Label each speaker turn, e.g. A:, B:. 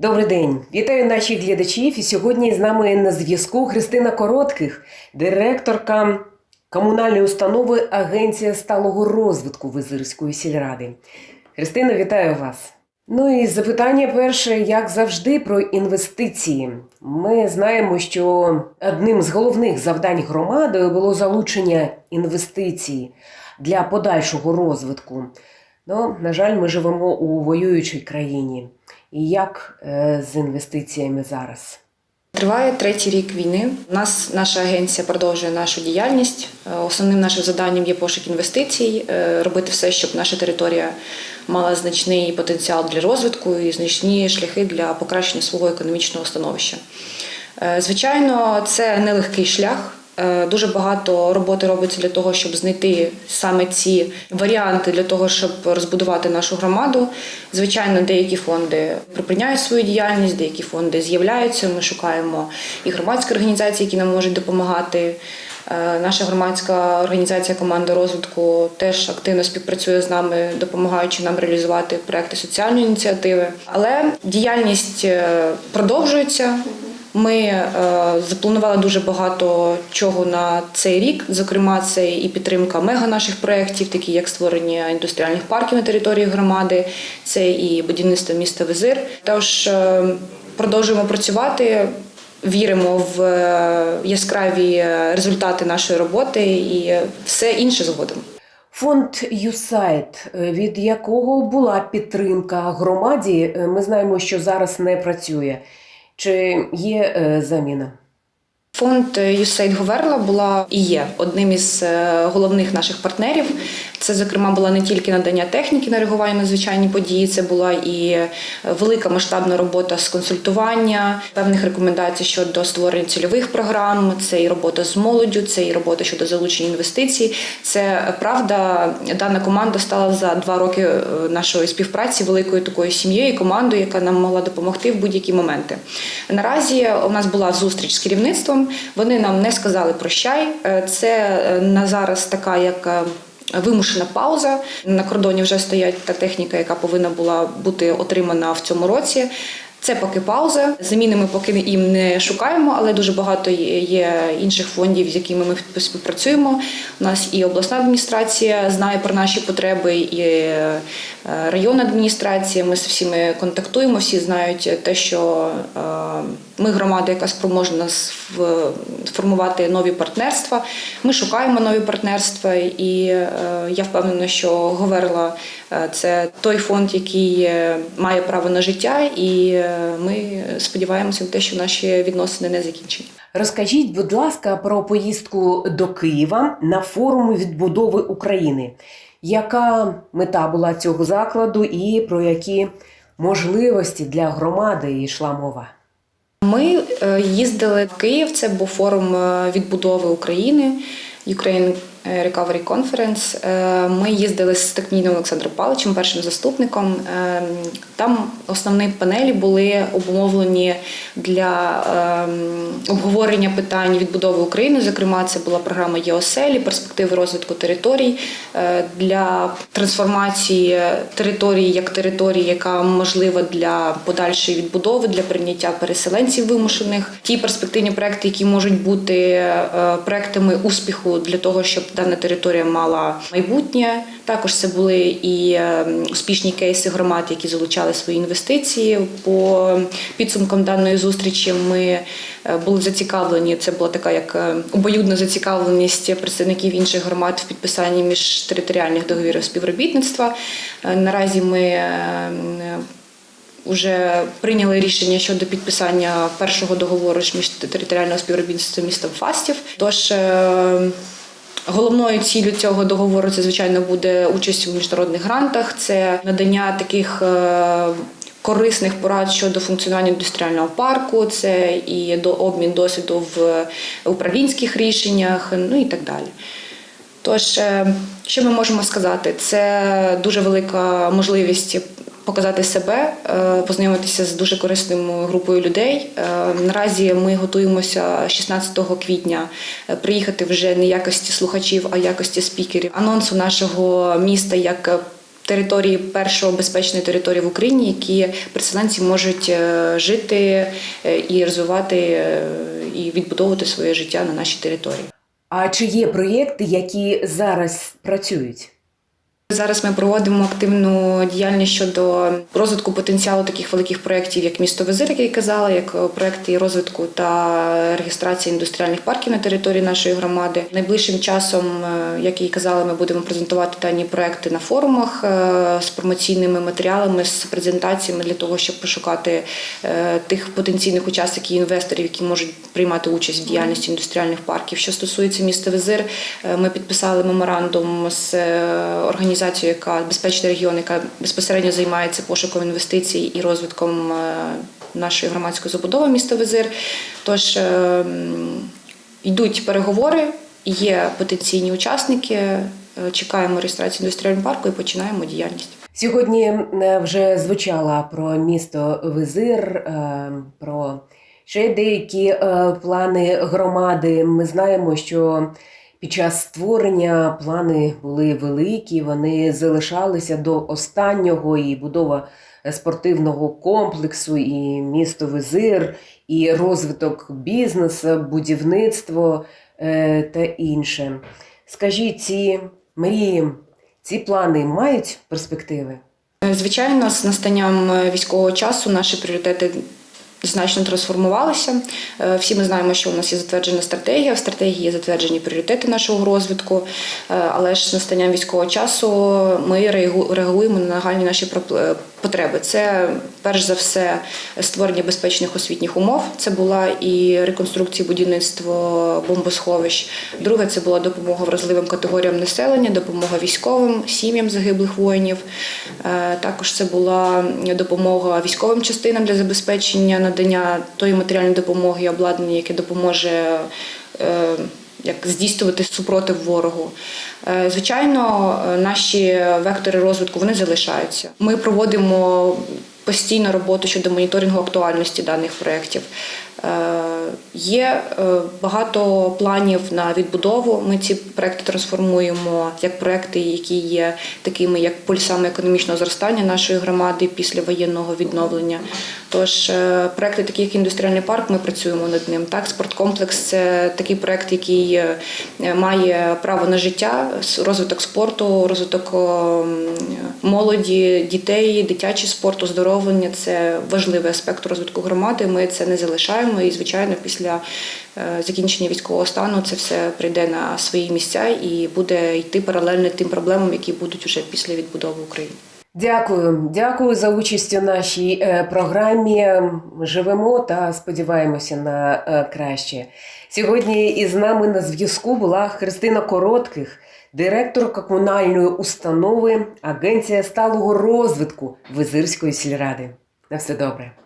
A: Добрий день, вітаю наших глядачів. І сьогодні з нами на зв'язку Христина Коротких, директорка комунальної установи Агенція сталого розвитку Визирської сільради. Христина, вітаю вас. Ну і запитання перше, як завжди, про інвестиції. Ми знаємо, що одним з головних завдань громади було залучення інвестицій для подальшого розвитку. Ну, на жаль, ми живемо у воюючій країні. І як е, з інвестиціями зараз?
B: Триває третій рік війни. У нас наша агенція продовжує нашу діяльність. Е, Основним нашим завданням є пошук інвестицій, е, робити все, щоб наша територія мала значний потенціал для розвитку і значні шляхи для покращення свого економічного становища. Звичайно, це нелегкий шлях. Е, Дуже багато роботи робиться для того, щоб знайти саме ці варіанти для того, щоб розбудувати нашу громаду. Звичайно, деякі фонди припиняють свою діяльність, деякі фонди з'являються. Ми шукаємо і громадські організації, які нам можуть допомагати. Е, Наша громадська організація команда розвитку теж активно співпрацює з нами, допомагаючи нам реалізувати проекти соціальної ініціативи. Але діяльність е, продовжується. Ми е, запланували дуже багато чого на цей рік. Зокрема, це і підтримка мега наших проєктів, такі як створення індустріальних парків на території громади, це і будівництво міста Визир. Тож е, продовжуємо працювати. Віримо в е, яскраві результати нашої роботи і все інше згодом.
A: Фонд «Юсайт», від якого була підтримка громаді, ми знаємо, що зараз не працює. Чи є е, заміна?
B: Фонд USAID Говерла була і є одним із е, головних наших партнерів. Це, зокрема, була не тільки надання техніки на реагування на звичайні події, це була і е, велика масштабна робота з консультування, певних рекомендацій щодо створення цільових програм. Це і робота з молоддю, це і робота щодо залучення інвестицій. Це е, правда, дана команда стала за два роки е, нашої співпраці великою такою сім'єю, командою, яка нам могла допомогти в будь-які моменти. Наразі у нас була зустріч з керівництвом. Вони нам не сказали прощай. Це на зараз така як. Вимушена пауза на кордоні вже стоять та техніка, яка повинна була бути отримана в цьому році. Це поки пауза. Заміни ми поки їм не шукаємо, але дуже багато є є інших фондів, з якими ми співпрацюємо. У нас і обласна адміністрація знає про наші потреби, і е, районна адміністрація. Ми з всіми контактуємо, всі знають те, що е, ми громада, яка спроможна сф- сформувати нові партнерства. Ми шукаємо нові партнерства, і е, я впевнена, що Говерла е, це той фонд, який е, має право на життя, і ми сподіваємося на те, що наші відносини не закінчені.
A: Розкажіть, будь ласка, про поїздку до Києва на форум відбудови України. Яка мета була цього закладу і про які можливості для громади йшла мова?
B: Ми е, їздили в Київ. Це був форум е, відбудови України Ukraine Recovery Conference. Е, Ми їздили з Стекнійним Олександром Павловичем, першим заступником. Е, Там основні панелі були обумовлені для е, обговорення питань відбудови України. Зокрема, це була програма ЄОСЕЛі, перспективи розвитку територій е, для трансформації території як території, яка можлива для подальшої відбудови, для прийняття переселенців вимушених. Ті перспективні проекти, які можуть бути е, проектами успіху для того, щоб дана територія мала майбутнє. Також це були і е, успішні кейси громад, які залучали свої інвестиції. По підсумкам даної зустрічі ми е, були зацікавлені. Це була така як е, обоюдна зацікавленість представників інших громад в підписанні міжтериторіальних договірів співробітництва. Наразі ми вже прийняли рішення щодо підписання першого договору ж міжтериторіального співробітництва містом Фастів. Тож Головною ціллю цього договору це, звичайно, буде участь у міжнародних грантах, це надання таких е, корисних порад щодо функціонування індустріального парку, це і до обмін досвіду в управлінських рішеннях, ну і так далі. Тож, е, що ми можемо сказати? Це дуже велика можливість показати себе, е, познайомитися з дуже корисною групою людей. Е, Наразі ми готуємося 16 квітня е, приїхати вже не якості слухачів, а якості спікерів. Анонсу нашого міста як території першої безпечної території в Україні, які переселенці можуть жити і розвивати і відбудовувати своє життя на нашій території.
A: А чи є проєкти, які зараз працюють?
B: Зараз ми проводимо активну діяльність щодо розвитку потенціалу таких великих проєктів, як місто Визир, як я казала, як проєкти розвитку та реєстрації індустріальних парків на території нашої громади. Найближчим часом, е, як я й казала, ми будемо презентувати дані проекти на форумах е, з промоційними матеріалами, з презентаціями для того, щоб пошукати е, тих потенційних учасників і інвесторів, які можуть приймати участь в діяльності індустріальних парків. Що стосується міста Визир, е, ми підписали меморандум з е, організацією, яка безпечний регіон, яка безпосередньо займається пошуком інвестицій і розвитком е, нашої громадської забудови міста Визир. Тож е, йдуть переговори, є потенційні учасники. е, Чекаємо реєстрацію індустріального парку і починаємо діяльність.
A: Сьогодні вже звучала про місто Визир, про ще деякі плани громади. Ми знаємо, що під час створення плани були великі, вони залишалися до останнього і будова спортивного комплексу, і місто Визир, і розвиток бізнесу, будівництво е, та інше. Скажіть, ці мрії, ці плани мають перспективи?
B: Звичайно, з настанням е, військового часу наші пріоритети значно трансформувалися. Е, Всі ми знаємо, що у нас є затверджена стратегія. В стратегії є затверджені пріоритети нашого розвитку, Е, але ж з настанням військового часу ми реагу- реагуємо на нагальні наші е, потреби. Це перш за все створення безпечних освітніх умов. Це була і реконструкція будівництво бомбосховищ. Друге, це була допомога вразливим категоріям населення, допомога військовим, сім'ям загиблих воїнів. Е, Також це була допомога військовим частинам для забезпечення надання тої матеріальної допомоги і обладнання, яке допоможе. Як здійснювати супротив ворогу, Е, звичайно, е, наші вектори розвитку вони залишаються. Ми проводимо постійну роботу щодо моніторингу актуальності даних проєктів. Е, Є е, багато планів на відбудову. Ми ці проекти трансформуємо як проекти, які є такими, як пульсами економічного зростання нашої громади після воєнного відновлення. Тож е, проекти, такі як індустріальний парк, ми працюємо над ним. Так, спорткомплекс це такий проект, який має право на життя, розвиток спорту, розвиток молоді, дітей, дитячий спорт, оздоровлення це важливий аспект розвитку громади. Ми це не залишаємо. І, звичайно, після е, закінчення військового стану це все прийде на свої місця і буде йти паралельно тим проблемам, які будуть уже після відбудови України.
A: Дякую, дякую за участь у нашій е, програмі. Живемо та сподіваємося на е, краще. Сьогодні із нами на зв'язку була Христина Коротких, директорка комунальної установи Агенція сталого розвитку Визирської сільради. На все добре.